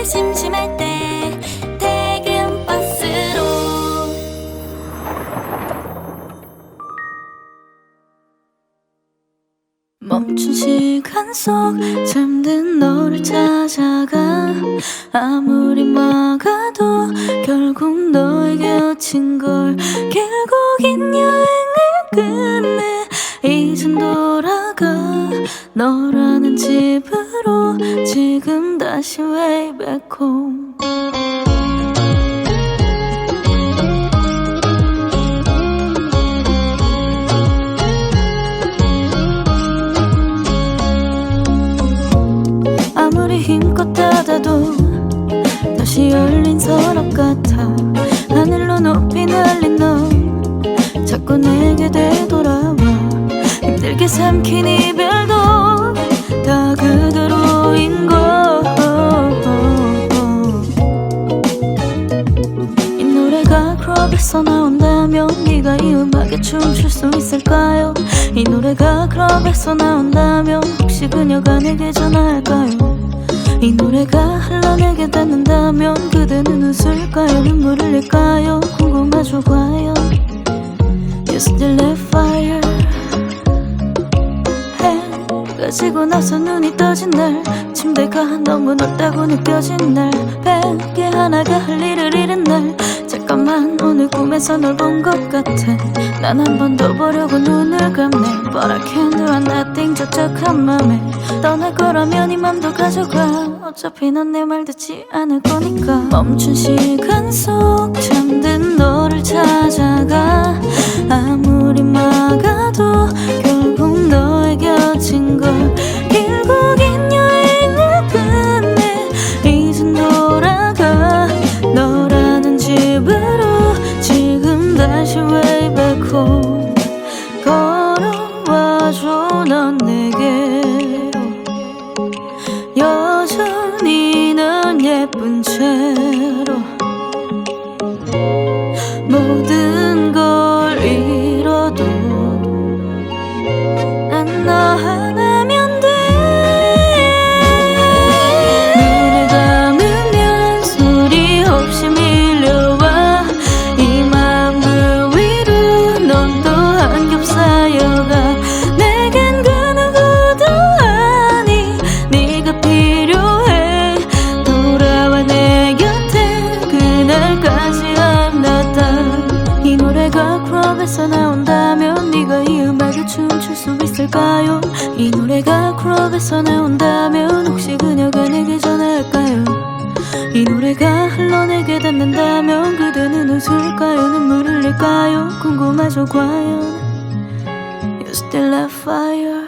때 심심할 때 퇴근 버스로. 멈춘 시간 속 잠든 너를 찾아가 아무리 막아도 결국 너에게 친걸 결국엔 여행을 끝 다시 way back home 아무리 힘껏 닫아도 다시 열린 서랍 같아. 하늘로 높이 날린 너 자꾸 내게 되돌아와. 힘들게 이 클럽에서 나온다면 네가 이 음악에 춤출 수 있을까요? 이 노래가 클럽에서 나온다면 혹시 그녀가 내게 전화할까요? 이 노래가 흘러내게 닿는다면 그대는 웃을까요? 눈물을 흘릴까요? 궁금하죠 과연 You still have fire 해가 지고 나서 눈이 떠진 날 침대가 너무 넓다고 느껴진 날 베개 하나가 할 일을 잃은 날 잠깐만. 오늘 꿈에서 널 본 것 같아. 난 한 번 더 보려고 눈을 감네. But I can't do nothing 적적한 맘에. 떠날 거라면 이 맘도 가져가. 어차피 넌 내 말 듣지 않을 거니까. 멈춘 시간 속 예쁜 채로 있을까요? 이 노래가 클럽에서 나온다면 혹시 그녀가 내게 전화할까요? 이 노래가 흘러 내게 닿는다면 그대는 웃을까요? 눈물 흘릴까요? 궁금하죠 과연 You still have fire